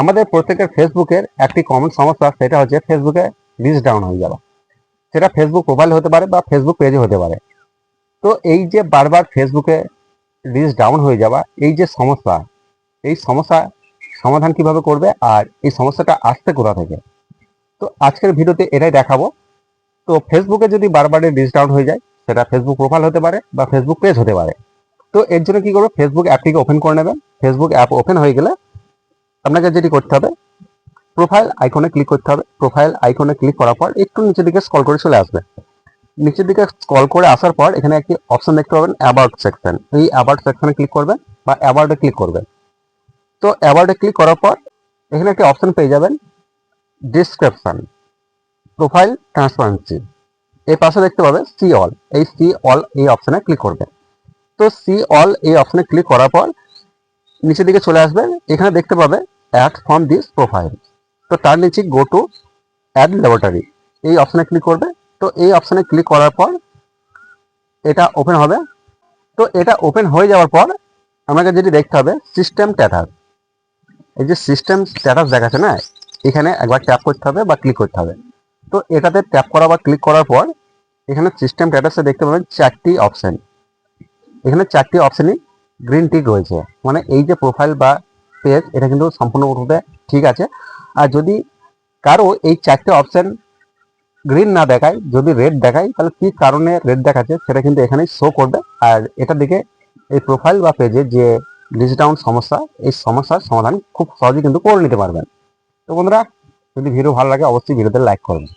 আমাদের প্রত্যেকের ফেসবুকের একটি কমন সমস্যা, সেটা হচ্ছে ফেসবুকে রিচ ডাউন হয়ে যাওয়া। সেটা ফেসবুক প্রোফাইল হতে পারে বা ফেসবুক পেজে হতে পারে। তো এই যে বারবার ফেসবুকে রিচ ডাউন হয়ে যাওয়া, এই যে সমস্যা, এই সমস্যা সমাধান কীভাবে করবে আর এই সমস্যাটা আসতে কোথা থেকে? তো আজকের ভিডিওতে এটাই দেখাবো। তো ফেসবুকে যদি বারবার রিচ ডাউন হয়ে যায়, সেটা ফেসবুক প্রোফাইল হতে পারে বা ফেসবুক পেজ হতে পারে। তো এর জন্য কি করব? ফেসবুক অ্যাপটিকে ওপেন করে নেবেন। ফেসবুক অ্যাপ ওপেন হয়ে গেলে আপনাকে যেটি করতে হবে প্রোফাইল আইকনে ক্লিক করতে হবে। প্রোফাইল আইকনে ক্লিক করার পর একটু নিচের দিকে স্ক্রল করে চলে আসবে। নিচের দিকে স্ক্রল করে আসার পর এখানে একটি অপশন দেখতে পাবেন অ্যাবাউট সেকশন এই অ্যাবাউট সেকশনে ক্লিক করবেন বা অ্যাবাউটে ক্লিক করবেন। তো অ্যাবাউটে ক্লিক করার পর এখানে একটি অপশন পেয়ে যাবেন ডিসক্রিপশন প্রোফাইল ট্রান্সপারেন্সি এই পাশে দেখতে পাবে সি অল এই সি অল এই অপশনে ক্লিক করবেন তো সি অল এই অপশনে ক্লিক করার পর নিচের দিকে চলে আসবেন এখানে দেখতে পাবে অ্যাড ফ্রম দিস প্রোফাইল তো তার নিচে গো টু অ্যাড ল্যাবরেটরি এই অপশনে ক্লিক করবে। তো এই অপশনে ক্লিক করার পর এটা ওপেন হবে। তো এটা ওপেন হয়ে যাওয়ার পর আমাকে যেটি দেখতে হবে সিস্টেম স্ট্যাটাস এই যে সিস্টেম স্ট্যাটাস দেখাচ্ছে না, এখানে একবার ট্যাপ করতে হবে বা ক্লিক করতে হবে। তো এটাতে ট্যাপ করা বা ক্লিক করার পর এখানে সিস্টেম স্ট্যাটাসে দেখতে পাবেন চারটি অপশন এখানে চারটি অপশনই গ্রিন টিক রয়েছে। মানে এই যে প্রোফাইল বা পেজ, এটা কিন্তু সম্পূর্ণরূপে ঠিক আছে। আর যদি কারও এই চারটে অপশন গ্রিন না দেখায়, যদি রেড দেখায়, তাহলে কি কারণে রেড দেখাচ্ছে সেটা কিন্তু এখানেই শো করবে। আর এটা দিকে এই প্রোফাইল বা পেজে যে লিস্ট ডাউন সমস্যা, এই সমস্যার সমাধান খুব সহজেই কিন্তু করে নিতে পারবেন। তো বন্ধুরা, যদি ভিডিও ভালো লাগে, অবশ্যই ভিডিওতে লাইক করবেন।